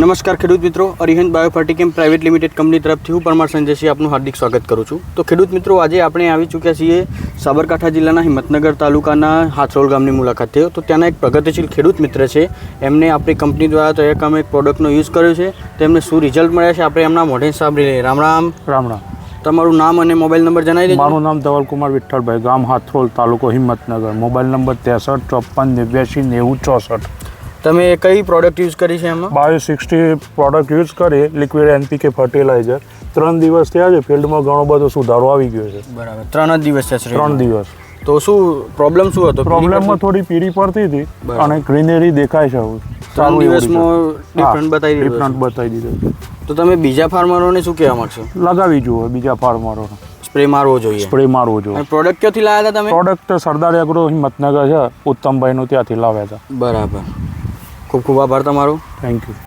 નમસ્કાર ખેડૂત મિત્રો Arihant Biofertichem private limited company તરફથી હું પરમાર સંજયસિંહ આપનું હાર્દિક સ્વાગત કરું છું. તો ખેડૂત મિત્રો આજે આપણે આવી ચૂક્યા છીએ સાબરકાંઠા જિલ્લાના હિંમતનગર તાલુકાના હાથરોલ ગામની મુલાકાતે તો ત્યાંના એક પ્રગતિશીલ ખેડૂત મિત્ર છે એમને આપણી કંપની દ્વારા તૈયાર કામ એક પ્રોડક્ટનો યુઝ કર્યો છે તેમને શું રિઝલ્ટ મળ્યા છે આપણે એમના મોઢે સાંભળી લઈએ. રામ રામ. રામ રામ. તમારું નામ અને મોબાઈલ નંબર જણાવી દેજો. મારું નામ ધવલકુમાર વિઠ્ઠલભાઈ ગામ હાથરોલ તાલુકો હિંમતનગર. મોબાઈલ નંબર ત્રેસઠ ચોપન નેવ્યાસી નેવું ચોસઠ. તમે કઈ પ્રોડક્ટ યુઝ કરી છે એમાં? બાયો સિક્સટી પ્રોડક્ટ યુઝ કરી લિક્વિડ એનપીકે ફર્ટિલાઇઝર ત્રણ દિવસ થયા છે ફિલ્ડમાં ઘણો બધો સુધારો આવી ગયો છે. બરાબર. ત્રણ જ દિવસ છે ત્રણ દિવસ. તો શું પ્રોબ્લેમ શું હતો? પ્રોબ્લેમમાં થોડી પીળી પડતી હતી અને ગ્રીનરી દેખાય છે હવે. ત્રણ દિવસમાં ડિફરન્ટ બતાવી દીધો બતાવી દીધો તો તમે બીજા ફાર્મરોને શું કહેવા માંગશો? લગાવી જુઓ બીજા ફાર્મરોને સ્પ્રે મારવો જોઈએ. સ્પ્રે મારવો જોઈએ. પ્રોડક્ટ ક્યાંથી લાવ્યા હતા તમે? પ્રોડક્ટ સરદાર એગ્રો હિંમતનગર છે ઉત્તમભાઈનું ત્યાંથી લાવ્યા હતા. બરાબર. ખૂબ ખૂબ આભાર તમારો. Thank you